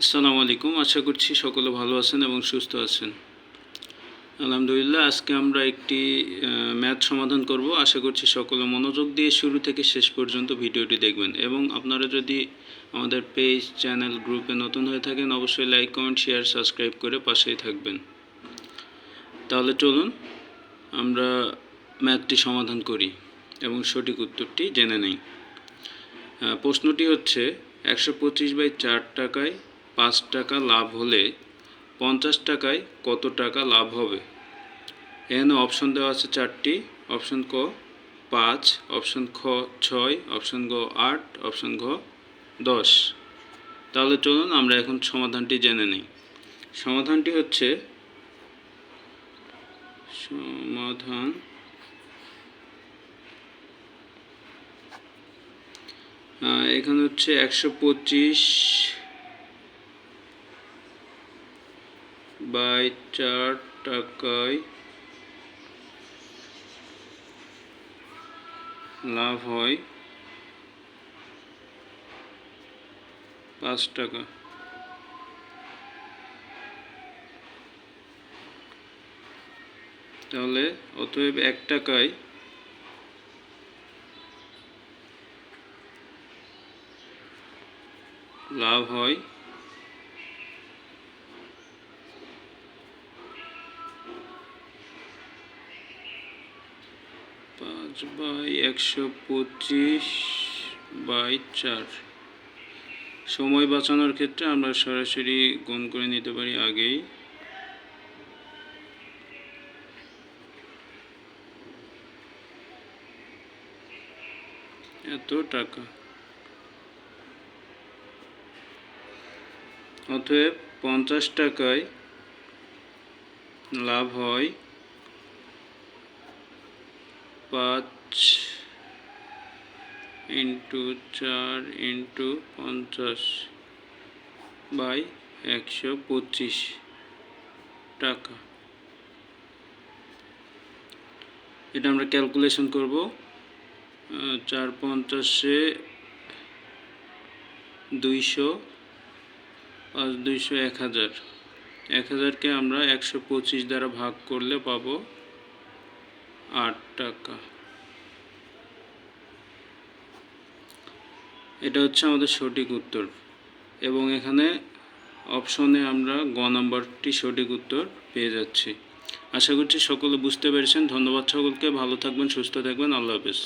আসসালামু আলাইকুম। আশা করছি সকলে ভালো আছেন এবং সুস্থ আছেন। আলহামদুলিল্লাহ, আজকে আমরা একটি ম্যাথ সমাধান করব। আশা করছি সকলে মনোযোগ দিয়ে শুরু থেকে শেষ পর্যন্ত ভিডিওটি দেখবেন। এবং আপনারা যদি আমাদের পেজ, চ্যানেল, গ্রুপে নতুন হয়ে থাকেন, অবশ্যই লাইক, কমেন্ট, শেয়ার, সাবস্ক্রাইব করে পাশেই থাকবেন। তাহলে চলুন, আমরা ম্যাথটি সমাধান করি এবং সঠিক উত্তরটি জেনে নেই। প্রশ্নটি হচ্ছে, একশো পঁচিশ বাই চার টাকায় পাঁচ টাকা লাভ হলে পঞ্চাশ টাকায় কত টাকা লাভ হবে? এখানে অপশন দেওয়া আছে চারটি। অপশন ক পাঁচ, অপশন খ ছয়, অপশন গ আট, অপশন ঘ দশ। তাহলে চলুন আমরা এখন সমাধানটি জেনে নিই। সমাধানটি হচ্ছে সমাধান এখানে হচ্ছে একশো পঁচিশ বাই চার টাকায় লাভ হয় পাঁচ টাকা। তাহলে অতএব এক টাকায় লাভ হয় পাঁচ বাই একশো পঁচিশ বাই চার। সময় বাঁচানোর ক্ষেত্রে আমরা সরাসরি গুণ করে নিতে পারি আগেই। এত টাকা। অতএব পঞ্চাশ টাকায় লাভ হয় পাঁচ ইন্টু চার ইন্টু পঞ্চাশ বাই একশো পঁচিশ টাকা। এটা আমরা ক্যালকুলেশন করব। চার পঞ্চাশে দুইশো পাঁচ দুইশো এক হাজার। এক হাজারকে আমরা একশো পঁচিশ দ্বারা ভাগ করলে পাবো আট টাকা। এটা হচ্ছে আমাদের সঠিক উত্তর। এবং এখানে অপশনে আমরা গ নম্বরটি সঠিক উত্তর পেয়ে যাচ্ছি। আশা করছি সকলে বুঝতে পেরেছেন। ধন্যবাদ সকলকে। ভালো থাকবেন, সুস্থ থাকবেন। আল্লাহ হাফেজ।